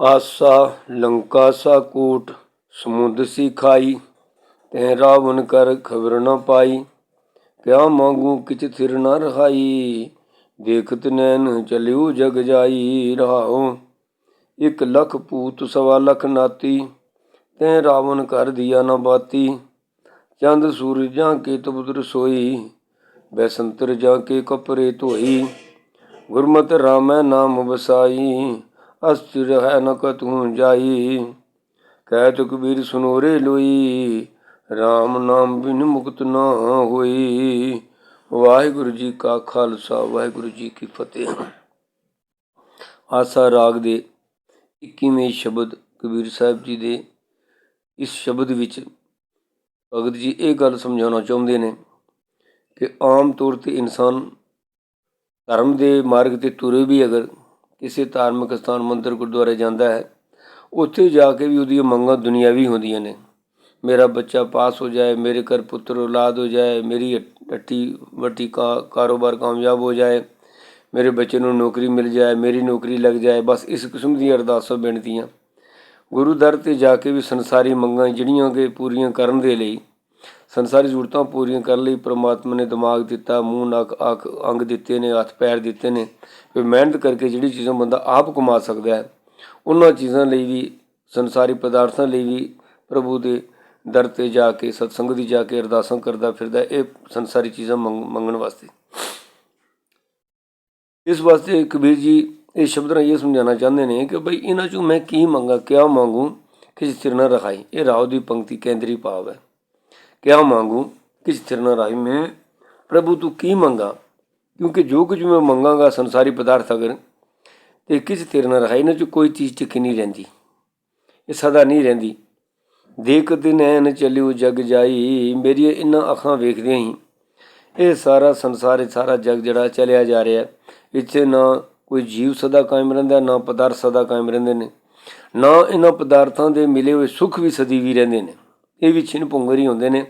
ਆਸਾ, ਲੰਕਾ ਸਾ ਕੂਟ, ਸਮੁੰਦ ਸੀ ਖਾਈ, ਤੈ ਰਾਵਣ ਕਰ ਖਬਰ ਨ ਪਾਈ। ਕਿਆ ਮੰਗੂ ਕਿਛ ਥਿਰ ਨ ਰਹਾਈ, ਦੇਖਤ ਨੈਣ ਚਲਿਓ ਜਗ ਜਾਈ ਰਹਾਉ ਇਕ ਲੱਖ ਪੂਤ ਸਵਾ ਲੱਖ ਨਾਤੀ, ਤੈ ਰਾਵਣ ਕਰ ਦਿਆ ਨ ਬਾਤੀ। ਚੰਦ ਸੂਰਜਾਂ ਕੇ ਤਬੁਦਰ ਸੋਈ ਬੈਸੰਤਰ ਜਾ ਕੇ ਕਪਰੇ ਧੋਈ। ਗੁਰਮਤਿ ਰਾਮੈ ਨਾਮ ਵਸਾਈ। ਅਸਥਿਰ ਹੈ ਨ ਕਤੂ ਜਾਈ, ਕਹਿ ਕਬੀਰ ਸੁਨੋਰੇ ਲੋਈ RAM ਨਾਮ ਬਿਨ ਮੁਕਤ ਨਾ ਹੋਈ। ਵਾਹਿਗੁਰੂ ਜੀ ਕਾ ਖਾਲਸਾ, ਵਾਹਿਗੁਰੂ ਜੀ ਕੀ ਫਤਿਹ। ਆਸਾ ਰਾਗ ਦੇ 21ਵੇਂ ਸ਼ਬਦ ਕਬੀਰ ਸਾਹਿਬ ਜੀ ਦੇ ਇਸ ਸ਼ਬਦ ਵਿੱਚ ਭਗਤ ਜੀ ਇਹ ਗੱਲ ਸਮਝਾਉਣਾ ਚਾਹੁੰਦੇ ਨੇ ਕਿ ਆਮ ਤੌਰ ਤੇ ਇਨਸਾਨ ਧਰਮ ਦੇ ਮਾਰਗ ਤੇ ਤੁਰੇ ਵੀ ਅਗਰ ਕਿਸੇ ਧਾਰਮਿਕ ਸਥਾਨ, ਮੰਦਰ, ਗੁਰਦੁਆਰੇ ਜਾਂਦਾ ਹੈ, ਉੱਥੇ ਜਾ ਕੇ ਵੀ ਉਹਦੀਆਂ ਮੰਗਾਂ ਦੁਨਿਆਵੀ ਹੁੰਦੀਆਂ ਨੇ। ਮੇਰਾ ਬੱਚਾ ਪਾਸ ਹੋ ਜਾਏ, ਮੇਰੇ ਘਰ ਪੁੱਤਰ ਔਲਾਦ ਹੋ ਜਾਏ, ਮੇਰੀ ਅੱਟੀ ਵੱਟੀ ਕਾ, ਕਾਰੋਬਾਰ ਕਾਮਯਾਬ ਹੋ ਜਾਏ, ਮੇਰੇ ਬੱਚੇ ਨੂੰ ਨੌਕਰੀ ਮਿਲ ਜਾਏ, ਮੇਰੀ ਨੌਕਰੀ ਲੱਗ ਜਾਏ, ਬਸ ਇਸ ਕਿਸਮ ਦੀਆਂ ਅਰਦਾਸਾਂ ਬੇਨਤੀਆਂ। ਗੁਰੂ ਦਰ ਤੇ ਜਾ ਕੇ ਵੀ ਸੰਸਾਰੀ ਮੰਗਾਂ ਜਿਹੜੀਆਂ ਕਿ ਪੂਰੀਆਂ ਕਰਨ ਦੇ ਲਈ ਸੰਸਾਰੀ ਜ਼ਰੂਰਤਾਂ ਪੂਰੀਆਂ ਕਰਨ ਲਈ ਪ੍ਰਮਾਤਮਾ ਨੇ ਦਿਮਾਗ ਦਿੱਤਾ, ਮੂੰਹ, ਨੱਕ, ਅੱਖ, ਅੰਗ ਦਿੱਤੇ ਨੇ, ਹੱਥ, ਪੈਰ ਦਿੱਤੇ ਨੇ। ਫਿਰ ਮਿਹਨਤ ਕਰਕੇ ਜਿਹੜੀ ਚੀਜ਼ਾਂ ਬੰਦਾ ਆਪ ਕਮਾ ਸਕਦਾ ਹੈ, ਉਹਨਾਂ ਚੀਜ਼ਾਂ ਲਈ ਵੀ, ਸੰਸਾਰੀ ਪਦਾਰਥਾਂ ਲਈ ਵੀ ਪ੍ਰਭੂ ਦੇ ਦਰ ਤੇ ਜਾ ਕੇ, ਸਤਸੰਗ ਦੀ ਜਾ ਕੇ ਅਰਦਾਸਾਂ ਕਰਦਾ ਫਿਰਦਾ, ਇਹ ਸੰਸਾਰੀ ਚੀਜ਼ਾਂ ਮੰਗ- ਮੰਗਣ ਵਾਸਤੇ। ਇਸ ਵਾਸਤੇ ਕਬੀਰ ਜੀ ਇਹ ਸ਼ਬਦ ਨਾਲ ਇਹ ਸਮਝਾਉਣਾ ਚਾਹੁੰਦੇ ਨੇ ਕਿ ਭਈ ਇਹਨਾਂ ਚੋਂ ਮੈਂ ਕੀ ਮੰਗਾ, ਕਿਆ ਮੰਗੂ ਕਿਸ ਸਿਰ ਨਾ ਰਖਾਈ। ਇਹ ਰਾਉ ਦੀ ਪੰਕਤੀ ਕੇਂਦਰੀ ਭਾਵ ਹੈ। ਕਿਆ ਮੰਗੂ ਕਿਸ ਸਿਰ ਨਾ ਮੈਂ। ਪ੍ਰਭੂ ਤੂੰ ਕੀ ਮੰਗਾ? ਕਿਉਂਕਿ ਜੋ ਕੁਝ ਮੈਂ ਮੰਗਾਂਗਾ, ਸੰਸਾਰੀ ਪਦਾਰਥ ਅਗਰ ਤੇ ਕਿਸ ਤੇਰੇ ਨਾਲ ਰਹਾਈ ਨਾ ਚ ਕੋਈ ਚੀਜ਼ ਟਿਕੀ ਨਹੀਂ ਰਹਿੰਦੀ। ਇਹ ਸਦਾ ਨਹੀਂ ਰਹਿੰਦੀ। ਦੇਖ ਦਿਨ ਐਨ ਚੱਲਿਓ, ਜਗ ਜਾਈ। ਮੇਰੀਆਂ ਇਨਾਂ ਅੱਖਾਂ ਵੇਖਦੀਆਂ ਹੀ ਇਹ ਸਾਰਾ ਸੰਸਾਰ, ਇਹ ਸਾਰਾ ਜਗ ਜਿਹੜਾ ਚਲਿਆ ਜਾ ਰਿਹਾ। ਇੱਥੇ ਨਾ ਕੋਈ ਜੀਵ ਸਦਾ ਕਾਇਮ ਰਹਿੰਦਾ, ਨਾ ਪਦਾਰਥ ਸਦਾ ਕਾਇਮ ਰਹਿੰਦੇ ਨੇ। ਨਾ ਇਹਨਾਂ ਪਦਾਰਥਾਂ ਦੇ ਮਿਲੇ ਹੋਏ ਸੁੱਖ ਵੀ ਸਦੀ ਵੀ ਰਹਿੰਦੇ ਨੇ। ਇਹ ਵੀ ਛਿਨ ਭੁੰਗਰ ਹੀ ਹੁੰਦੇ ਨੇ।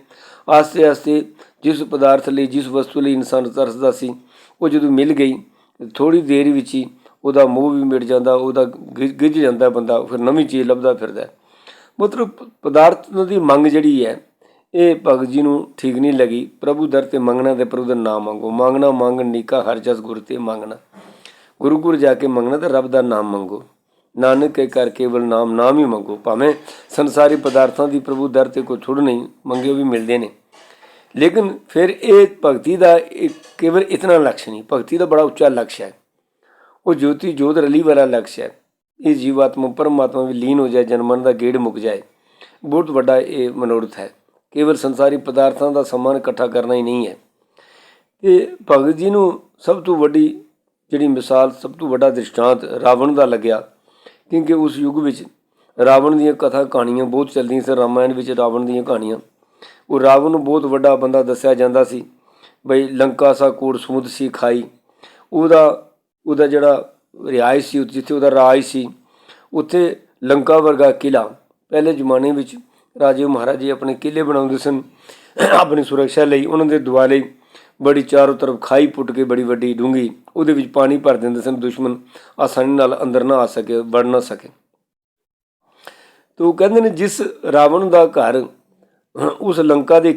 ਆਸਤੇ ਆਸਤੇ ਜਿਸ ਪਦਾਰਥ ਲਈ, ਜਿਸ ਵਸਤੂ ਲਈ ਇਨਸਾਨ ਤਰਸਦਾ ਸੀ, ਉਹ ਜਦੋਂ ਮਿਲ ਗਈ ਥੋੜੀ ਦੇਰ ਵਿੱਚ ਹੀ ਉਹਦਾ ਮੋਹ ਵੀ ਮਿਟ ਜਾਂਦਾ, ਉਹਦਾ ਗਿ- ਗਿੱਝ ਜਾਂਦਾ ਬੰਦਾ, ਫਿਰ ਨਵੀਂ ਚੀਜ਼ ਲੱਭਦਾ ਫਿਰਦਾ ਮਤਲਬ ਪਦਾਰਥ ਦੀ ਮੰਗ ਜਿਹੜੀ ਹੈ, ਇਹ ਭਗਤ ਜੀ ਨੂੰ ਠੀਕ ਨਹੀਂ ਲੱਗੀ। ਪ੍ਰਭੂ ਦਰ ਤੇ ਮੰਗਣਾ ਤੇ ਪ੍ਰਭੂ ਦਾ ਨਾਮ ਮੰਗੋ। ਮੰਗਣਾ, ਮੰਗ, ਨੀਕਾ, ਹਰ ਜਸ ਗੁਰ ਤੇ ਮੰਗਣਾ। ਗੁਰੂ ਗੁਰ ਜਾ ਕੇ ਮੰਗਣਾ ਤੇ ਰੱਬ ਦਾ ਨਾਮ ਮੰਗੋ। ਨਾਨਕ ਕੇ ਕਰ ਕੇਵਲ ਨਾਮ ਨਾਮ ਹੀ ਮੰਗੋ। ਭਾਵੇਂ ਸੰਸਾਰੀ ਪਦਾਰਥਾਂ ਦੀ ਪ੍ਰਭੂ ਦਰ ਤੇ ਕੋਈ ਥੁੜ ਨਹੀਂ, ਮੰਗੇ ਉਹ ਵੀ ਮਿਲਦੇ ਨੇ। ਲੇਕਿਨ ਫਿਰ ਇਹ ਭਗਤੀ ਦਾ ਕੇਵਲ ਇਤਨਾ ਲਕਸ਼ ਨਹੀਂ, ਭਗਤੀ ਦਾ ਬੜਾ ਉੱਚਾ ਲਕਸ਼ ਹੈ। ਉਹ ਜੋਤੀ ਜੋਤ ਰਲੀ ਵਾਲਾ ਲਕਸ਼ ਹੈ। ਇਹ ਜੀਵਾਤਮਾ ਪਰਮਾਤਮਾ ਵਿੱਚ ਲੀਨ ਹੋ ਜਾਏ, ਜਨਮਨ ਦਾ ਗੇੜ ਮੁੱਕ ਜਾਏ, ਬਹੁਤ ਵੱਡਾ ਇਹ ਮਨੋਰਥ ਹੈ। ਕੇਵਲ ਸੰਸਾਰੀ ਪਦਾਰਥਾਂ ਦਾ ਸਮਾਨ ਇਕੱਠਾ ਕਰਨਾ ਹੀ ਨਹੀਂ ਹੈ। ਤੇ ਭਗਤ ਜੀ ਨੂੰ ਸਭ ਤੋਂ ਵੱਡੀ ਜਿਹੜੀ ਮਿਸਾਲ, ਸਭ ਤੋਂ ਵੱਡਾ ਦ੍ਰਿਸ਼ਟਾਂਤ ਰਾਵਣ ਦਾ ਲੱਗਿਆ, ਕਿਉਂਕਿ ਉਸ ਯੁੱਗ ਵਿੱਚ ਰਾਵਣ ਦੀਆਂ ਕਥਾ ਕਹਾਣੀਆਂ ਬਹੁਤ ਚੱਲਦੀਆਂ ਸੀ, ਰਾਮਾਇਣ ਵਿੱਚ ਰਾਵਣ ਦੀਆਂ ਕਹਾਣੀਆਂ। ਉਹ ਰਾਵਣ ਨੂੰ ਬਹੁਤ ਵੱਡਾ ਬੰਦਾ ਦੱਸਿਆ ਜਾਂਦਾ ਸੀ, ਬਈ ਲੰਕਾ ਸਾ ਕੋੜ ਸਮੁੰਦ ਸੀ ਖਾਈ। ਉਹਦਾ ਉਹਦਾ ਜਿਹੜਾ ਰਿਹਾਇਸ਼ ਸੀ ਜਿੱਥੇ ਉਹਦਾ ਰਾਜ ਸੀ, ਉੱਥੇ ਲੰਕਾ ਵਰਗਾ ਕਿਲਾ ਪਹਿਲੇ ਜ਼ਮਾਨੇ ਵਿੱਚ ਰਾਜੇ ਮਹਾਰਾਜੇ ਆਪਣੇ ਕਿਲੇ ਬਣਾਉਂਦੇ ਸਨ, ਆਪਣੀ ਸੁਰੱਖਿਆ ਲਈ, ਉਹਨਾਂ ਦੇ ਦੁਆਲੇ ਬੜੀ ਚਾਰੋਂ ਤਰਫ ਖਾਈ ਪੁੱਟ ਕੇ ਬੜੀ ਵੱਡੀ ਡੂੰਗੀ ਉਹਦੇ ਵਿੱਚ ਪਾਣੀ ਭਰ ਦਿੰਦੇ ਸਨ ਦੁਸ਼ਮਣ, ਆਸਾਨੀ ਨਾਲ ਅੰਦਰ ਨਾ ਆ ਸਕੇ, ਵੜ ਨਾ ਸਕੇ। ਤੇ ਉਹ ਕਹਿੰਦੇ ਨੇ ਜਿਸ ਰਾਵਣ ਦਾ ਘਰ ਉਸ ਲੰਕਾ ਦੇ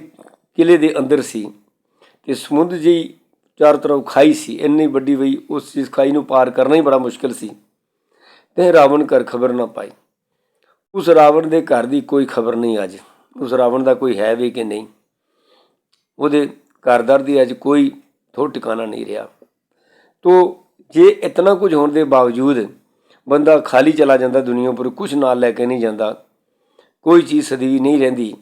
ਕਿਲੇ ਦੇ ਅੰਦਰ ਸੀ ਤੇ ਸਮੁੰਦਰ ਜੀ ਚਾਰ ਤਰਫ ਖਾਈ ਸੀ। ਇੰਨੀ ਵੱਡੀ ਵਈ ਉਸ ਚੀਜ਼ ਖਾਈ ਨੂੰ ਪਾਰ ਕਰਨਾ ਹੀ ਬੜਾ ਮੁਸ਼ਕਲ ਸੀ ਤੇ ਰਾਵਣ ਘਰ ਖਬਰ ਨਾ ਪਾਈ। ਉਸ ਰਾਵਣ ਦੇ ਘਰ ਦੀ ਕੋਈ ਖਬਰ ਨਹੀਂ ਅੱਜ। ਉਸ ਰਾਵਣ ਦਾ ਕੋਈ ਹੈ ਵੀ ਕਿ ਨਹੀਂ। ਉਹਦੇ ਘਰਦਾਰ ਦੀ ਅੱਜ ਕੋਈ ਥੋ ਟਿਕਾਣਾ ਨਹੀਂ ਰਿਹਾ। ਤੋ ਜੇ ਇਤਨਾ ਕੁਝ ਹੋਣ ਦੇ ਬਾਵਜੂਦ ਬੰਦਾ ਖਾਲੀ ਚਲਾ ਜਾਂਦਾ ਦੁਨੀਆ ਉੱਪਰ ਕੁਝ ਨਾਲ ਲੈ ਕੇ ਨਹੀਂ ਜਾਂਦਾ, ਕੋਈ ਚੀਜ਼ ਸਦੀਵੀ ਨਹੀਂ ਰਹਿੰਦੀ।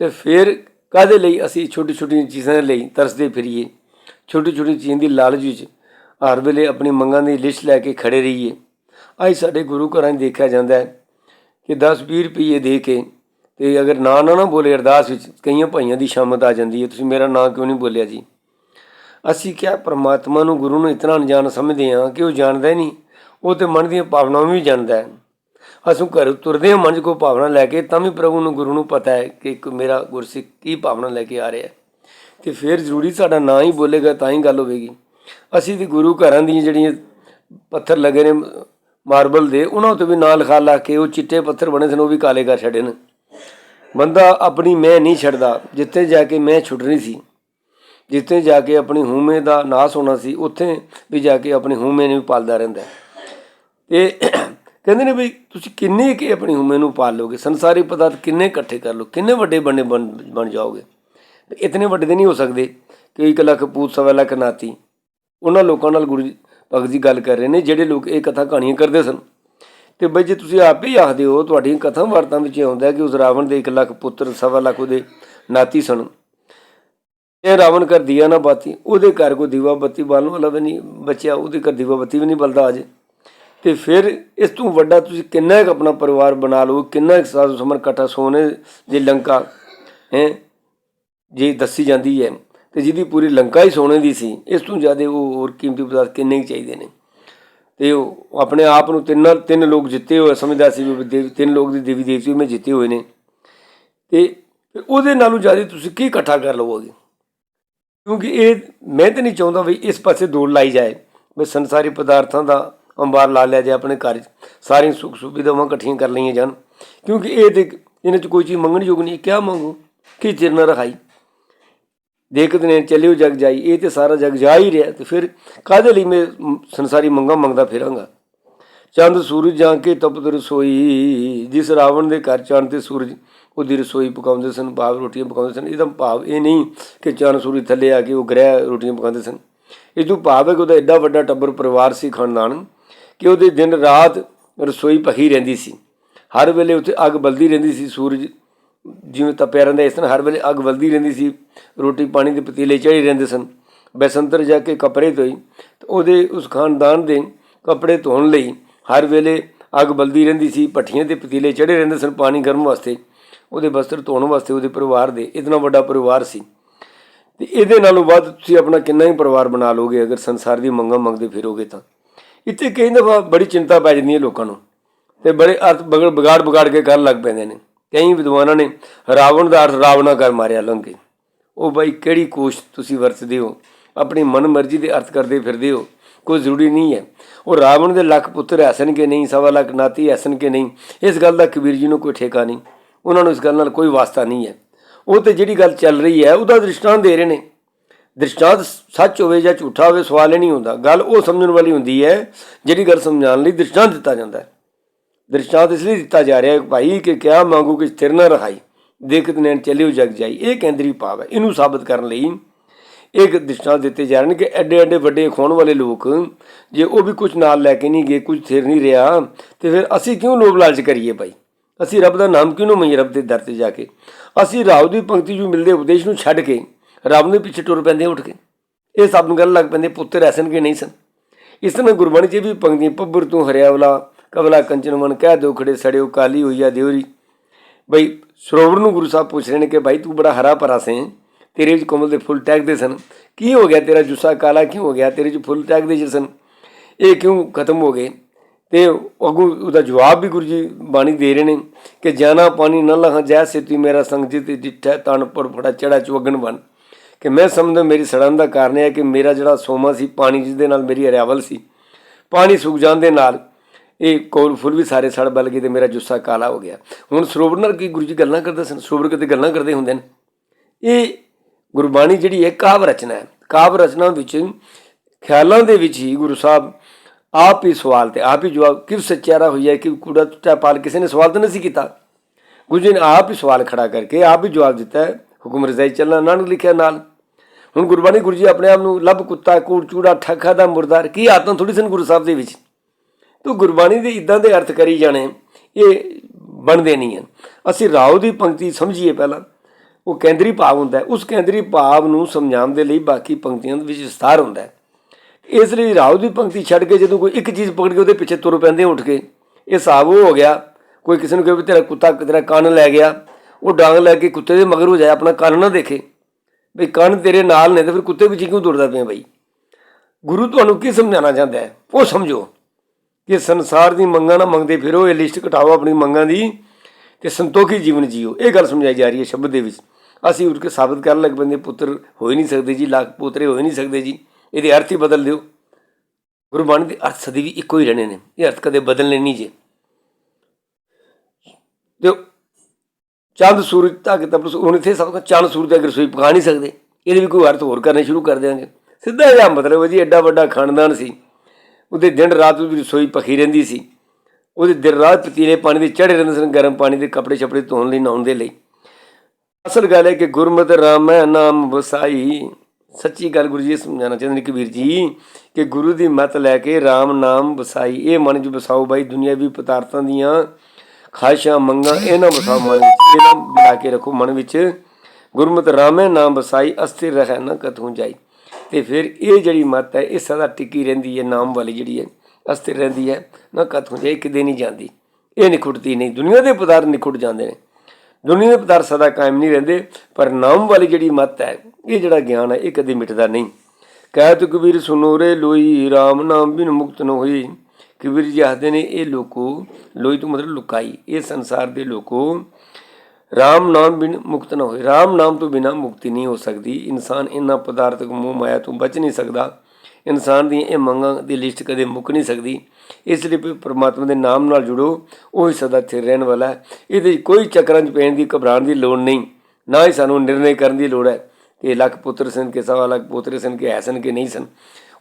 ਤੇ ਫਿਰ ਕਾਦੇ ਲਈ ਅਸੀਂ ਛੋਟੀ ਛੋਟੀਆਂ ਚੀਜ਼ਾਂ ਲਈ ਤਰਸਦੇ ਫਿਰੀਏ? ਛੋਟੀ ਛੋਟੀ ਚੀਜ਼ ਦੀ ਲਾਲਚ ਵਿੱਚ ਹਰ ਵੇਲੇ ਆਪਣੀ ਮੰਗਾਂ ਦੀ ਲਿਸਟ ਲੈ ਕੇ ਖੜੇ ਰਹੀਏ। ਅੱਜ ਸਾਡੇ ਗੁਰੂ ਘਰਾਂ 'ਚ ਦੇਖਿਆ ਜਾਂਦਾ ਹੈ ਕਿ 10-20 ਰੁਪਏ ਦੇ ਕੇ ਤੇ ਅਗਰ ਨਾਂ ਨਾ ਨਾ ਬੋਲੇ ਅਰਦਾਸ ਵਿੱਚ ਕਈਆਂ ਭਾਈਆਂ ਦੀ ਸ਼ਾਮਤ ਆ ਜਾਂਦੀ ਹੈ। ਤੁਸੀਂ ਮੇਰਾ ਨਾਂ ਕਿਉਂ ਨਹੀਂ ਬੋਲਿਆ ਜੀ? ਅਸੀਂ ਕਿਹਾ, ਪ੍ਰਮਾਤਮਾ ਨੂੰ ਗੁਰੂ ਨੂੰ ਇਤਨਾ ਅਣਜਾਣ ਸਮਝਦੇ ਹਾਂ ਕਿ ਉਹ ਜਾਣਦਾ ਹੀ ਨਹੀਂ। ਉਹ ਤੇ ਮਨ ਦੀਆਂ ਭਾਵਨਾਵਾਂ ਵੀ ਜਾਣਦਾ ਹੈ। ਅਸੀਂ ਘਰ ਤੁਰਦੇ ਹਾਂ, ਮਨ 'ਚ ਕੋਈ ਭਾਵਨਾ ਲੈ ਕੇ, ਤਾਂ ਵੀ ਪ੍ਰਭੂ ਨੂੰ, ਗੁਰੂ ਨੂੰ ਪਤਾ ਹੈ ਕਿ ਇੱਕ ਮੇਰਾ ਗੁਰਸਿੱਖ ਕੀ ਭਾਵਨਾ ਲੈ ਕੇ ਆ ਰਿਹਾ ਹੈ। ਤੇ ਫਿਰ ਜ਼ਰੂਰੀ ਸਾਡਾ ਨਾਂ ਹੀ ਬੋਲੇਗਾ, ਤਾਂ ਹੀ ਗੱਲ ਹੋਵੇਗੀ। ਅਸੀਂ ਤੇ ਗੁਰੂ ਘਰਾਂ ਦੀਆਂ ਜਿਹੜੀਆਂ ਪੱਥਰ ਲੱਗੇ ਨੇ, ਮਾਰਬਲ ਦੇ, ਉਹਨਾਂ ਉੱਤੇ ਵੀ ਨਾਂ ਲਿਖਾ ਲਾ ਕੇ, ਉਹ ਚਿੱਟੇ ਪੱਥਰ ਬਣੇ ਸਨ, ਉਹ ਵੀ ਕਾਲੇ ਕਰ ਛੱਡੇ ਨੇ। ਬੰਦਾ ਆਪਣੀ ਮੈਂ ਨਹੀਂ ਛੱਡਦਾ, ਜਿੱਥੇ ਜਾ ਕੇ ਮੈਂ ਛੁੱਟਣੀ ਸੀ, ਜਿੱਥੇ ਜਾ ਕੇ ਆਪਣੀ ਹੂਮੇ ਦਾ ਨਾਸ ਹੋਣਾ ਸੀ, ਉੱਥੇ ਵੀ ਜਾ ਕੇ ਆਪਣੀ ਹੂਮੇ ਨੂੰ ਪਾਲਦਾ ਰਹਿੰਦਾ ਹੈ। ਕਹਿੰਦੇ ਨੇ ਵੀ ਤੁਸੀਂ ਕਿੰਨੇ ਕਿ ਆਪਣੀ ਹੂਮੇ ਨੂੰ ਪਾਲ ਲੋਗੇ ਸੰਸਾਰੀ ਪਦਾਰਥ ਕਿੰਨੇ ਇਕੱਠੇ ਕਰ ਲਓ? ਕਿੰਨੇ ਵੱਡੇ ਬਣੇ ਬਣ ਬਣ ਜਾਓਗੇ? ਇਤਨੇ ਵੱਡੇ ਦੇ ਨਹੀਂ ਹੋ ਸਕਦੇ। ਕਿ 1 ਲੱਖ ਪੂਤ, ਸਵਾ ਲੱਖ ਨਾਤੀ। ਉਹਨਾਂ ਲੋਕਾਂ ਨਾਲ ਗੁਰੂ ਭਗਤ ਜੀ ਗੱਲ ਕਰ ਰਹੇ ਨੇ, ਜਿਹੜੇ ਲੋਕ ਇਹ ਕਥਾ ਕਹਾਣੀਆਂ ਕਰਦੇ ਸਨ। ਤੇ ਬਈ ਜੇ ਤੁਸੀਂ ਆਪ ਹੀ ਆਖਦੇ ਹੋ, ਤੁਹਾਡੀਆਂ ਕਥਾ ਵਾਰਤਾਂ ਵਿੱਚ ਆਉਂਦਾ ਕਿ ਉਸ ਰਾਵਣ ਦੇ 1 ਲੱਖ ਪੁੱਤਰ, ਸਵਾ ਲੱਖ ਉਹਦੇ ਨਾਤੀ ਸਨ। ਇਹ ਰਾਵਣ ਕਰ ਦੀਆ ਨਾ ਬਾਤੀ, ਉਹਦੇ ਘਰ ਕੋ ਦੀਵਾ ਬੱਤੀ ਬਾਲਣ ਵਾਲਾ ਵੀ ਨਹੀਂ ਬਚਿਆ, ਉਹਦੇ ਘਰ ਦੀਵਾ ਬੱਤੀ ਵੀ ਨਹੀਂ ਬਲਦਾ ਅਜੇ। ਤੇ ਫਿਰ ਇਸ ਤੋਂ ਵੱਡਾ ਤੁਸੀਂ ਕਿੰਨਾ ਕੁ ਆਪਣਾ ਪਰਿਵਾਰ ਬਣਾ ਲਓ ਕਿੰਨਾ ਕੁ ਸਾਜ਼ੋ ਸਮਰ ਇਕੱਠਾ ਸੋਨੇ ਜੇ ਲੰਕਾ, ਹੈ? ਜੇ ਦੱਸੀ ਜਾਂਦੀ ਹੈ, ਤੇ ਜਿਹਦੀ ਪੂਰੀ ਲੰਕਾ ਹੀ ਸੋਨੇ ਦੀ ਸੀ, ਇਸ ਤੋਂ ਜ਼ਿਆਦਾ ਉਹ ਹੋਰ ਕੀਮਤੀ ਪਦਾਰਥ ਕਿੰਨੇ ਕੁ ਚਾਹੀਦੇ ਨੇ? ਤੇ ਉਹ ਆਪਣੇ ਆਪ ਨੂੰ ਤਿੰਨ ਤਿੰਨ ਲੋਕ ਜਿੱਤੇ ਹੋਏ ਸਮਝਦਾ ਸੀ ਵੀ ਦੇਵੀ, ਤਿੰਨ ਲੋਕ ਦੀ ਦੇਵੀ ਦੇਵਤੀ ਮੈਂ ਜਿੱਤੇ ਹੋਏ ਨੇ। ਤੇ ਉਹਦੇ ਨਾਲੋਂ ਜ਼ਿਆਦਾ ਤੁਸੀਂ ਕੀ ਇਕੱਠਾ ਕਰ ਲਵੋਗੇ? ਕਿਉਂਕਿ ਇਹ ਮੈਂ ਤਾਂ ਨਹੀਂ ਚਾਹੁੰਦਾ ਵੀ ਇਸ ਪਾਸੇ ਦੌੜ ਲਾਈ ਜਾਏ, ਵੀ ਸੰਸਾਰੀ ਪਦਾਰਥਾਂ ਦਾ ਅੰਬਾਰ ਲਾ ਲਿਆ ਜਾਏ ਆਪਣੇ ਘਰ 'ਚ। ਸਾਰੀਆਂ ਸੁੱਖ ਸੁਵਿਧਾਵਾਂ ਇਕੱਠੀਆਂ ਕਰ ਲਈਆਂ ਜਾਣ। ਕਿਉਂਕਿ ਇਹ ਤੇ ਇਹਨਾਂ 'ਚ ਕੋਈ ਚੀਜ਼ ਮੰਗਣ ਯੋਗ ਨਹੀਂ। ਕਿਆ ਮੰਗੂ? ਕੀ ਚਿਰ ਨਾ ਰਖਾਈ? ਦੇਖਦੇ ਨੇ ਚੱਲਿਓ ਜਗ ਜਾਈ। ਇਹ ਤੇ ਸਾਰਾ ਜਗ ਜਾ ਹੀ ਰਿਹਾ। ਤੇ ਫਿਰ ਕਾਹਦੇ ਲਈ ਮੈਂ ਸੰਸਾਰੀ ਮੰਗਾ ਮੰਗਦਾ ਫਿਰਾਂਗਾ? ਚੰਦ ਸੂਰਜ ਜਾਂ ਕੇ ਤਪਤ ਰਸੋਈ। ਜਿਸ ਰਾਵਣ ਦੇ ਘਰ ਚੰਦ ਤੇ ਸੂਰਜ, ਉਹਦੀ ਰਸੋਈ ਪਕਾਉਂਦੇ ਸਨ, ਭਾਵ ਰੋਟੀਆਂ ਪਕਾਉਂਦੇ ਸਨ। ਇਹਦਾ ਭਾਵ ਇਹ ਨਹੀਂ ਕਿ ਚੰਦ ਸੂਰਜ ਥੱਲੇ ਆ ਕੇ ਉਹ ਗ੍ਰਹਿ ਰੋਟੀਆਂ ਪਕਾਉਂਦੇ ਸਨ। ਇਹ ਤੋਂ ਭਾਵ ਹੈ ਕਿ ਉਹਦਾ ਐਡਾ ਵੱਡਾ ਟੱਬਰ ਪਰਿਵਾਰ ਸੀ ਖਾਨਦਾਨ। ਕਿ ਉਹਦੇ ਦਿਨ ਰਾਤ ਰਸੋਈ ਪਹੀ ਰਹਿੰਦੀ ਸੀ। ਹਰ ਵੇਲੇ ਉੱਥੇ ਅੱਗ ਬਲਦੀ ਰਹਿੰਦੀ ਸੀ ਸੂਰਜ। ਜਿਵੇਂ ਤਪਿਆ ਰਹਿੰਦਾ ਇਸ ਤਰ੍ਹਾਂ ਹਰ ਵੇਲੇ ਅੱਗ ਬਲਦੀ ਰਹਿੰਦੀ ਸੀ। ਰੋਟੀ ਪਾਣੀ ਦੇ ਪਤੀਲੇ ਚੜੀ ਰਹਿੰਦੇ ਸਨ। ਬੈਸੰਤਰ ਜਾ ਕੇ ਕੱਪੜੇ ਧੋਈ ਤੇ ਉਹਦੇ ਉਸ ਖਾਨਦਾਨ ਦੇ ਕੱਪੜੇ ਧੋਣ ਲਈ ਹਰ ਵੇਲੇ ਅੱਗ ਬਲਦੀ ਰਹਿੰਦੀ ਸੀ। ਭੱਠੀਆਂ ਦੇ ਪਤੀਲੇ ਚੜੇ ਰਹਿੰਦੇ ਸਨ ਪਾਣੀ ਗਰਮ ਵਾਸਤੇ। ਉਹਦੇ ਵਸਤਰ ਧੋਣ ਵਾਸਤੇ ਉਹਦੇ ਪਰਿਵਾਰ ਦੇ। ਇਤਨਾ ਵੱਡਾ ਪਰਿਵਾਰ ਸੀ। ਤੇ ਇਹਦੇ ਨਾਲੋਂ ਵੱਧ ਤੁਸੀਂ ਆਪਣਾ ਕਿੰਨਾ ਹੀ ਪਰਿਵਾਰ ਬਣਾ ਲੋਗੇ ਅਗਰ ਸੰਸਾਰ ਦੀ ਮੰਗਾਂ ਮੰਗਦੇ ਫਿਰੋਗੇ ਤਾਂ। ਇੱਥੇ ਕਈ ਦਫਾ ਬੜੀ ਚਿੰਤਾ ਪੈ ਜਾਂਦੀ ਹੈ ਲੋਕਾਂ ਨੂੰ ਤੇ ਬੜੇ ਅਰਥ ਬਗੜ ਵਿਗਾੜ ਵਿਗਾੜ ਕੇ ਕਰਨ ਲੱਗ ਪੈਂਦੇ ਨੇ। ਕਈ ਵਿਦਵਾਨਾਂ ਨੇ ਰਾਵਣ ਦਾ ਅਰਥ ਰਾਵਣਾ ਕਰ ਮਾਰਿਆ ਲੰਕੇ ਉਹ ਬਾਈ ਕਿਹੜੀ ਕੋਸ਼ ਤੁਸੀਂ ਵਰਤਦੇ ਹੋ? ਆਪਣੀ ਮਨ ਮਰਜ਼ੀ ਦੇ ਅਰਥ ਕਰਦੇ ਫਿਰਦੇ ਹੋ। ਕੋਈ ਜ਼ਰੂਰੀ ਨਹੀਂ ਹੈ। ਉਹ ਰਾਵਣ ਦੇ ਲੱਖ ਪੁੱਤਰ ਐਸਨ ਕਿ ਨਹੀਂ, ਸਵਾ ਲੱਖ ਨਾਤੀ ਐਸਨ ਕਿ ਨਹੀਂ। ਇਸ ਗੱਲ ਦਾ ਕਬੀਰ ਜੀ ਨੂੰ ਕੋਈ ਠੇਕਾ ਨਹੀਂ। ਉਹਨਾਂ ਨੂੰ ਇਸ ਗੱਲ ਨਾਲ ਕੋਈ ਵਾਸਤਾ ਨਹੀਂ ਹੈ। ਉਹ ਤੇ ਜਿਹੜੀ ਗੱਲ ਚੱਲ ਰਹੀ ਹੈ, ਉਹਦਾ ਦ੍ਰਿਸ਼ਟਾਂਤ ਦੇ ਰਹੇ ਨੇ। ਦ੍ਰਿਸ਼ਟਾਂਤ ਸੱਚ ਹੋਵੇ ਜਾਂ ਝੂਠਾ ਹੋਵੇ, ਸਵਾਲ ਹੀ ਨਹੀਂ ਹੁੰਦਾ। ਗੱਲ ਉਹ ਸਮਝਣ ਵਾਲੀ ਹੁੰਦੀ ਹੈ, ਜਿਹੜੀ ਗੱਲ ਸਮਝਾਉਣ ਲਈ ਦ੍ਰਿਸ਼ਟਾਂਤ ਦਿੱਤਾ ਜਾਂਦਾ ਹੈ। ਦ੍ਰਿਸ਼ਟਾਂਤ ਇਸ ਲਈ ਦਿੱਤਾ ਜਾ ਰਿਹਾ ਹੈ ਭਾਈ ਕਿ ਕਿਆ ਮੰਗੂ ਕਿ ਸਥਿਰ ਨਾ ਰਹਾਈ। ਦੇਖਤ ਨੈਣ ਚੱਲਿਓ ਜਗ ਜਾਈ। ਇਹ ਕੇਂਦਰੀ ਭਾਵ ਹੈ। ਇਹਨੂੰ ਸਾਬਤ ਕਰਨ ਲਈ ਇੱਕ ਦ੍ਰਿਸ਼ਟਾਂਤ ਦਿੱਤੇ ਜਾ ਰਹੇ ਨੇ ਕਿ ਐਡੇ ਐਡੇ ਵੱਡੇ ਖੋਣ ਵਾਲੇ ਲੋਕ ਜੇ ਉਹ ਵੀ ਕੁਝ ਨਾਲ ਲੈ ਕੇ ਨਹੀਂ ਗਏ ਕੁਝ ਥਿਰ ਨਹੀਂ ਰਿਹਾ, ਤੇ ਫਿਰ ਅਸੀਂ ਕਿਉਂ ਲੋਭ ਲਾਲਚ ਕਰੀਏ ਭਾਈ? ਅਸੀਂ ਰੱਬ ਦਾ ਨਾਮ ਕਿਉਂ ਨਾ ਮੰਗੀਏ ਰੱਬ ਦੇ ਦਰ ਤੇ ਜਾ ਕੇ। ਅਸੀਂ ਰਾਉ ਦੀ ਪੰਕਤੀ ਨੂੰ ਮਿਲਦੇ ਉਪਦੇਸ਼ ਨੂੰ ਛੱਡ ਕੇ ਰੱਬ ਨੂੰ ਪਿੱਛੇ ਟੁਰ ਪੈਂਦੇ ਉੱਠ ਕੇ। ਇਹ ਸਭ ਨੂੰ ਗੱਲ ਲੱਗ ਪੈਂਦੇ ਪੁੱਤਰ ਐਸਨ ਕਿ ਨਹੀਂ ਸਨ? ਇਸ ਤਰ੍ਹਾਂ ਗੁਰਬਾਣੀ 'ਚ ਵੀ ਪੰਕਤੀਆਂ ਪੱਬਰ ਤੂੰ ਹਰਿਆਵਲਾ ਕਬਲਾ ਕੰਚਨ ਮਨ, ਕਹਿ ਦੋ ਖੜੇ ਸੜਿਓ, ਕਾਲੀ ਹੋਈਆ ਆ ਦਿਉਰੀ ਬਈ, ਸਰੋਵਰ ਨੂੰ ਗੁਰੂ ਸਾਹਿਬ ਪੁੱਛ ਰਹੇ ਨੇ ਕਿ ਭਾਈ ਤੂੰ ਬੜਾ ਹਰਾ ਭਰਾ ਸੇ, ਤੇਰੇ ਵਿੱਚ ਕਮਲ ਦੇ ਫੁੱਲ ਟੈਗਦੇ ਸਨ। ਕੀ ਹੋ ਗਿਆ ਤੇਰਾ ਜੁੱਸਾ ਕਾਲਾ ਕਿਉਂ ਹੋ ਗਿਆ ਤੇਰੇ 'ਚ ਫੁੱਲ ਟੈਗਦੇ ਜਿਹੇ ਸਨ? ਇਹ ਕਿਉਂ ਖਤਮ ਹੋ ਗਏ? ਤੇ ਅਗੂ ਉਹਦਾ ਜਵਾਬ ਵੀ ਗੁਰੂ ਜੀ ਬਾਣੀ ਦੇ ਰਹੇ ਨੇ ਕਿ ਜਾਨਾ ਪਾਣੀ ਨਾ ਲਹਾਂ ਜੈਸੇ ਤੀ ਮੇਰਾ ਸੰਗ ਜਿਤ ਜਿੱਠਾ ਤਣ ਪਰ ਫੜਾ ਚੜਾ ਚੁਗਣ ਬਣ ਕਿ ਮੈਂ ਸਮਝਦਾ ਮੇਰੀ ਸੜਨ ਦਾ ਕਾਰਨ ਇਹ ਹੈ ਕਿ ਮੇਰਾ ਜਿਹੜਾ ਸੋਮਾ ਸੀ, ਪਾਣੀ ਜਿਸ ਦੇ ਨਾਲ ਮੇਰੀ ਹਰਿਆਵਲ ਸੀ, ਪਾਣੀ ਸੁੱਕ ਜਾਣ ਦੇ ਨਾਲ ਇਹ ਕੋਲ ਫੁੱਲ ਵੀ ਸਾਰੇ ਸੜ ਬਲ ਗਏ ਤੇ ਮੇਰਾ ਜੁੱਸਾ ਕਾਲਾ ਹੋ ਗਿਆ। ਹੁਣ ਸਰੋਵਰ ਨਾਲ ਕੀ ਗੁਰੂ ਜੀ ਗੱਲਾਂ ਕਰਦੇ ਸਨ? ਸਰੋਵਰ ਕਿਤੇ ਗੱਲਾਂ ਕਰਦੇ ਹੁੰਦੇ ਨੇ? ਇਹ ਗੁਰਬਾਣੀ ਜਿਹੜੀ ਹੈ, ਕਾਵ ਰਚਨਾ ਹੈ। ਕਾਵ ਰਚਨਾ ਵਿੱਚ ਖਿਆਲਾਂ ਦੇ ਵਿੱਚ ਹੀ ਗੁਰੂ ਸਾਹਿਬ ਆਪ ਹੀ ਸਵਾਲ ਤੇ ਆਪ ਹੀ ਜਵਾਬ ਕਿਵ ਸੱਚਿਆਰਾ ਹੋਈ ਹੈ ਕਿ ਕੂੜਾ ਟੁੱਟਾ ਪਾਲ, ਕਿਸੇ ਨੇ ਸਵਾਲ ਤਾਂ ਨਹੀਂ ਸੀ ਕੀਤਾ? ਗੁਰੂ ਜੀ ਨੇ ਆਪ ਹੀ ਸਵਾਲ ਖੜਾ ਕਰਕੇ ਆਪ ਹੀ ਜਵਾਬ ਦਿੱਤਾ, ਹੁਕਮ ਰਜ਼ਾਈ ਚੱਲਣਾ, ਨਾਨਕ ਲਿਖਿਆ ਨਾਲ। ਹੁਣ ਗੁਰਬਾਣੀ ਗੁਰੂ ਜੀ ਆਪਣੇ ਆਪ ਨੂੰ ਲੱਭ ਕੁੱਤਾ, ਕੂੜ, ਚੂੜਾ ਠੱਖਾ ਦਾ ਮੁਰਦਾਰ, ਕੀ ਆਤਮ ਥੋੜੀ ਸਨ ਗੁਰੂ ਸਾਹਿਬ ਦੇ ਵਿੱਚ? ਤੋ ਗੁਰਬਾਣੀ ਦੇ ਇਦਾਂ ਦੇ ਅਰਥ ਕਰੀ ਜਾਣੇ, ਇਹ ਬਣਦੇ ਨਹੀਂ ਹਨ। ਅਸੀਂ ਰਾਉ ਦੀ ਪੰਕਤੀ ਸਮਝੀਏ ਪਹਿਲਾਂ। ਉਹ ਕੇਂਦਰੀ ਭਾਵ ਹੁੰਦਾ ਉਸ ਕੇਂਦਰੀ ਭਾਵ ਨੂੰ ਸਮਝਾਉਣ ਦੇ ਲਈ ਬਾਕੀ ਪੰਕਤੀਆਂ ਦੇ ਵਿੱਚ ਵਿਸਥਾਰ ਹੁੰਦਾ ਹੈ। ਇਸ ਲਈ ਰਾਉ ਦੀ ਪੰਕਤੀ ਛੱਡ ਕੇ ਜਦੋਂ ਕੋਈ ਇੱਕ ਚੀਜ਼ ਪਕੜ ਕੇ ਉਹਦੇ ਪਿੱਛੇ ਤੁਰ ਪੈਂਦੇ ਉੱਠ ਕੇ, ਇਹ ਹਿਸਾਬ ਉਹ ਹੋ ਗਿਆ। ਕੋਈ ਕਿਸੇ ਨੂੰ ਕਹੇ ਵੀ ਤੇਰਾ ਕੁੱਤਾ, ਤੇਰਾ ਕੰਨ ਲੈ ਗਿਆ। ਉਹ ਡਾਂਗ ਲੈ ਕੇ ਕੁੱਤੇ ਦੇ ਮਗਰ ਹੋ ਜਾਏ, ਆਪਣਾ ਕੰਨ ਨਾ ਦੇਖੇ। ਵੀ ਕੰਨ ਤੇਰੇ ਨਾਲ ਨੇ ਤੇ ਫਿਰ ਕੁੱਤੇ ਵਿੱਚ ਕਿਉਂ ਦੌੜਦਾ ਪਿਆ ਬਈ। ਗੁਰੂ ਤੁਹਾਨੂੰ ਕੀ ਸਮਝਾਉਣਾ ਚਾਹੁੰਦਾ ਹੈ? ਉਹ ਸਮਝੋ ਕਿ ਸੰਸਾਰ ਦੀ ਮੰਗਾਂ ਨਾ ਮੰਗਦੇ ਫਿਰੋ, ਇਹ ਲਿਸਟ ਘਟਾਓ ਆਪਣੀ ਮੰਗਾਂ ਦੀ ਤੇ ਸੰਤੋਖੀ ਜੀਵਨ ਜੀਓ। ਇਹ ਗੱਲ ਸਮਝਾਈ ਜਾ ਰਹੀ ਹੈ ਸ਼ਬਦ ਦੇ ਵਿੱਚ। ਅਸੀਂ ਉੱਠ ਕੇ ਸਾਬਤ ਕਰਨ ਲੱਗ ਪੈਂਦੇ, ਪੁੱਤਰ ਹੋ ਹੀ ਨਹੀਂ ਸਕਦੇ ਜੀ, ਲੱਖ ਪੁੱਤਰੇ ਹੋ ਹੀ ਨਹੀਂ ਸਕਦੇ ਜੀ। ਇਹਦੇ ਅਰਥ ਹੀ ਬਦਲ ਦਿਓ। ਗੁਰਬਾਣੀ ਦੇ ਅਰਥ ਸਦੀ ਵੀ ਇੱਕੋ ਹੀ ਰਹਿਣੇ ਨੇ। ਇਹ ਅਰਥ ਕਦੇ ਬਦਲਣੇ ਨਹੀਂ ਜੇ। ਤੇ ਚੰਦ ਸੂਰਜ ਤੱਕ ਤਾਂ ਹੁਣ ਇੱਥੇ ਸਭ ਤੋਂ ਚੰਦ ਸੂਰਜ ਅਗਰ ਰਸੋਈ ਪਕਾ ਨਹੀਂ ਸਕਦੇ, ਇਹਦੇ ਵੀ ਕੋਈ ਅਰਥ ਹੋਰ ਕਰਨੇ ਸ਼ੁਰੂ ਕਰ ਦਿਆਂਗੇ। ਸਿੱਧਾ ਜਿਹਾ ਮਤਲਬ ਹੈ ਜੀ, ਐਡਾ ਵੱਡਾ ਖਾਨਦਾਨ ਸੀ। ਉਹਦੇ ਦਿਨ ਰਾਤ ਉਹਦੀ ਰਸੋਈ ਪਖੀ ਰਹਿੰਦੀ ਸੀ। ਉਹਦੇ ਦਿਨ ਰਾਤ ਪਤੀਲੇ ਪਾਣੀ ਦੇ ਚੜੇ ਰਹਿੰਦੇ ਸਨ, ਗਰਮ ਪਾਣੀ ਦੇ ਕੱਪੜੇ ਛਪੜੇ ਧੋਣ ਲਈ, ਨਹਾਉਣ ਦੇ ਲਈ। ਅਸਲ ਗੱਲ ਹੈ ਕਿ ਗੁਰਮਤਿ ਰਾਮ ਰਾਮੈ ਨਾਮ ਵਸਾਈ। ਸੱਚੀ ਗੱਲ ਗੁਰੂ ਜੀ ਸਮਝਾਉਣਾ ਚਾਹੁੰਦੇ ਨੇ ਕਬੀਰ ਜੀ, ਕਿ ਗੁਰੂ ਦੀ ਮਤ ਲੈ ਕੇ RAM ਨਾਮ ਵਸਾਈ। ਇਹ ਮਨ 'ਚ ਵਸਾਓ ਬਾਈ ਦੁਨੀਆਵੀ ਪਦਾਰਥਾਂ ਦੀਆਂ ਖਾਹਿਸ਼ਾਂ, ਮੰਗਾਂ ਇਹਨਾਂ ਨਾ ਵਸਾਓ ਮਨ ਵਿੱਚ ਇਹ ਨਾ ਕੇ ਰੱਖੋ ਮਨ ਵਿੱਚ। ਗੁਰਮਤਿ ਰਾਮੈ ਨਾਮ ਵਸਾਈ, ਅਸਥਿਰ ਰਹਿ ਨਾ ਕਤਹੂ ਜਾਈ। ਤੇ ਫਿਰ ਇਹ ਜਿਹੜੀ ਮਤ ਹੈ, ਇਹ ਸਦਾ ਟਿੱਕੀ ਰਹਿੰਦੀ ਹੈ, ਨਾਮ ਵਾਲੀ ਜਿਹੜੀ ਹੈ, ਅਸਥਿਰ ਰਹਿੰਦੀ ਹੈ, ਨਾ ਕਤਹੂ ਜਾਈ ਕਿਤੇ ਨਹੀਂ ਜਾਂਦੀ। ਇਹ ਨਿਖੁੱਟਦੀ ਨਹੀਂ। ਦੁਨੀਆ ਦੇ ਪਦਾਰਥ ਨਿਖੁੱਟ ਜਾਂਦੇ ਨੇ। ਦੁਨੀਆ ਦੇ ਪਦਾਰਥ ਸਦਾ ਕਾਇਮ ਨਹੀਂ ਰਹਿੰਦੇ, ਪਰ ਨਾਮ ਵਾਲੀ ਜਿਹੜੀ ਮਤ ਹੈ, ਇਹ ਜਿਹੜਾ ਗਿਆਨ ਹੈ, ਇਹ ਕਦੇ ਮਿਟਦਾ ਨਹੀਂ। ਕਹਿਤ ਕਬੀਰ ਸੁਨੋਰੇ ਲੋਈ RAM ਨਾਮ ਬਿਨ ਮੁਕਤ ਨ ਹੋਈ। ਕਿ ਵੀਰ ਜੀ ਆਖਦੇ ਨੇ, ਇਹ ਲੋਕੋ ਲੋਈ ਤੋਂ ਮਤਲਬ ਲੁਕਾਈ। ਇਹ ਸੰਸਾਰ ਦੇ ਲੋਕੋ ਰਾਮ ਨਾਮ ਬਿਨ ਮੁਕਤ ਨਾ ਹੋਏ। ਰਾਮ ਨਾਮ ਤੋਂ ਬਿਨਾ ਮੁਕਤੀ ਨਹੀਂ ਹੋ ਸਕਦੀ। ਇਨਸਾਨ ਇਹਨਾਂ ਪਦਾਰਥਕ ਮੋਹ ਮਾਇਆ ਤੋਂ ਬਚ ਨਹੀਂ ਸਕਦਾ। ਇਨਸਾਨ ਦੀਆਂ ਇਹ ਮੰਗਾਂ ਦੀ ਲਿਸਟ ਕਦੇ ਮੁੱਕ ਨਹੀਂ ਸਕਦੀ। ਇਸ ਲਈ ਵੀ ਪ੍ਰਮਾਤਮਾ ਦੇ ਨਾਮ ਨਾਲ ਜੁੜੋ। ਉਹ ਹੀ ਸਦਾ ਸਥਿਰ ਰਹਿਣ ਵਾਲਾ ਹੈ। ਇਹਦੇ 'ਚ ਕੋਈ ਚੱਕਰਾਂ 'ਚ ਪੈਣ ਦੀ ਘਬਰਾਉਣ ਦੀ ਲੋੜ ਨਹੀਂ। ਨਾ ਹੀ ਸਾਨੂੰ ਨਿਰਣੇ ਕਰਨ ਦੀ ਲੋੜ ਹੈ ਕਿ ਲੱਖ ਪੁੱਤਰ ਸਨ ਕਿ ਸਵਾ ਲੱਖ ਪੁੱਤਰ ਸਨ ਕਿ ਐਸਨ ਕਿ ਨਹੀਂ ਸਨ।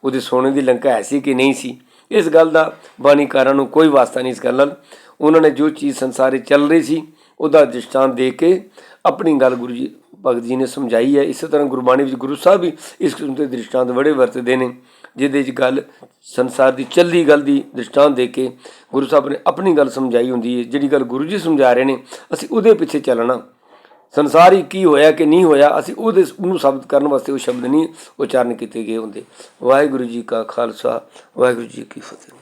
ਉਹਦੇ ਸੋਨੇ ਦੀ ਲੰਕਾ ਐਸੀ ਕਿ ਨਹੀਂ ਸੀ। ਇਸ ਗੱਲ ਦਾ ਬਾਣੀਕਾਰਾਂ ਨੂੰ ਕੋਈ ਵਾਸਤਾ ਨਹੀਂ ਇਸ ਗੱਲ ਨਾਲ ਉਹਨਾਂ ਨੇ ਜੋ ਚੀਜ਼ ਸੰਸਾਰੇ ਚੱਲ ਰਹੀ ਸੀ, ਉਹਦਾ ਦ੍ਰਿਸ਼ਟਾਂਤ ਦੇ ਕੇ ਆਪਣੀ ਗੱਲ ਗੁਰੂ ਜੀ, ਭਗਤ ਜੀ ਨੇ ਸਮਝਾਈ ਹੈ। ਇਸੇ ਤਰ੍ਹਾਂ ਗੁਰਬਾਣੀ ਵਿੱਚ ਗੁਰੂ ਸਾਹਿਬ ਵੀ ਇਸ ਕਿਸਮ ਦੇ ਦ੍ਰਿਸ਼ਟਾਂਤ ਬੜੇ ਵਰਤਦੇ ਨੇ, ਜਿਹਦੇ 'ਚ ਗੱਲ ਸੰਸਾਰ ਦੀ ਚੱਲੀ ਗੱਲ ਦੀ ਦ੍ਰਿਸ਼ਟਾਂਤ ਦੇ ਕੇ ਗੁਰੂ ਸਾਹਿਬ ਨੇ ਆਪਣੀ ਗੱਲ ਸਮਝਾਈ ਹੁੰਦੀ ਹੈ। ਜਿਹੜੀ ਗੱਲ ਗੁਰੂ ਜੀ ਸਮਝਾ ਰਹੇ ਨੇ, ਅਸੀਂ ਉਹਦੇ ਪਿੱਛੇ ਚੱਲਣਾ। ਸੰਸਾਰ ਹੀ ਕੀ ਹੋਇਆ ਕਿ ਨਹੀਂ ਹੋਇਆ, ਅਸੀਂ ਉਹਦੇ ਉਹਨੂੰ ਸਾਬਤ ਕਰਨ ਵਾਸਤੇ ਉਹ ਸ਼ਬਦ ਨਹੀਂ ਉਚਾਰਨ ਕੀਤੇ ਗਏ ਹੁੰਦੇ। ਵਾਹਿਗੁਰੂ ਜੀ ਕਾ ਖਾਲਸਾ, ਵਾਹਿਗੁਰੂ ਜੀ ਕੀ ਫਤਿਹ।